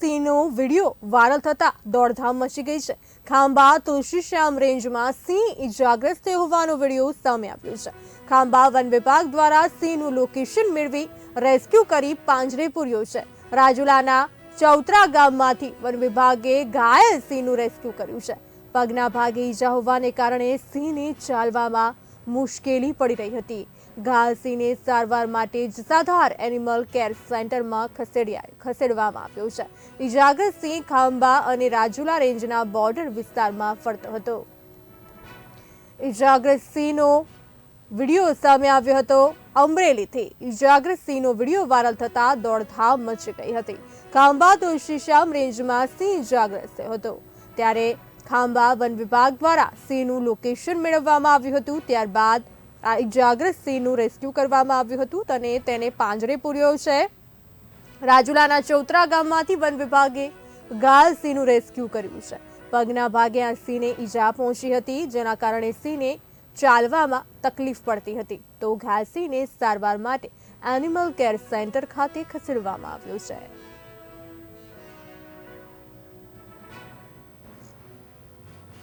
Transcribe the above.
સિંહનો video viral થતા દોડધામ મચી ગઈ છે. ખાંભા તુલસીશ્યામ રેન્જમાં સિંહ ઇજાગ્રસ્ત થયો હોવાનો વીડિયો સામે આવ્યો છે. ખાંભા વન વિભાગ દ્વારા સિંહનું લોકેશન મેળવી રેસ્ક્યુ કરી પાંજરે પૂર્યો છે. રાજુલાના ચૌતરા ગામમાંથી વન વિભાગે ઘાયલ સિંહનું રેસ્ક્યુ કર્યું છે. પગના ભાગે ઈજા હોવાને કારણે સિંહને ચાલવામાં મુશ્કેલી પડી રહી હતી. ઘાયલ સારવાર માટે જસાધાર એનિમલ કેર સેન્ટરમાં ખસેડ્યા ખસેડવામાં આવ્યો છે. ઇજાગરસિંહ સિંહ ખાંભા અને રાજુલા રેન્જના બોર્ડર વિસ્તારમાં ફરતો હતો. ઇજાગરસિંહનો વીડિયો સામે આવ્યો હતો. અમરેલીથી ઇજાગરસિંહનો સિંહનો વીડિયો વાયરલ થતા દોડધામ મચી ગઈ હતી. ખાંભા તુલસીશ્યામ રેન્જમાં સિંહ ઇજાગ્રસ્ત હતો. ત્યારે ખાંભા વન વિભાગ દ્વારા સિંહનું લોકેશન મેળવવામાં આવ્યું હતું. ત્યારબાદ આ ઇજાગ્રસ્ત સિંહનું રેસ્ક્યુ કરવામાં આવ્યું હતું અને તેને પાંજરે પૂર્યો છે. રાજુલાના ચૌતરા ગામમાંથી વન વિભાગે ગાલ સિંહનું રેસ્ક્યુ કર્યું છે. પગના ભાગે આ સિંહને ઈજા પહોંચી હતી, જેના કારણે સિંહને ચાલવામાં તકલીફ પડતી હતી. તો ઘાસીને સારવાર માટે એનિમલ કેર સેન્ટર ખાતે ખસેડવામાં આવ્યો છે.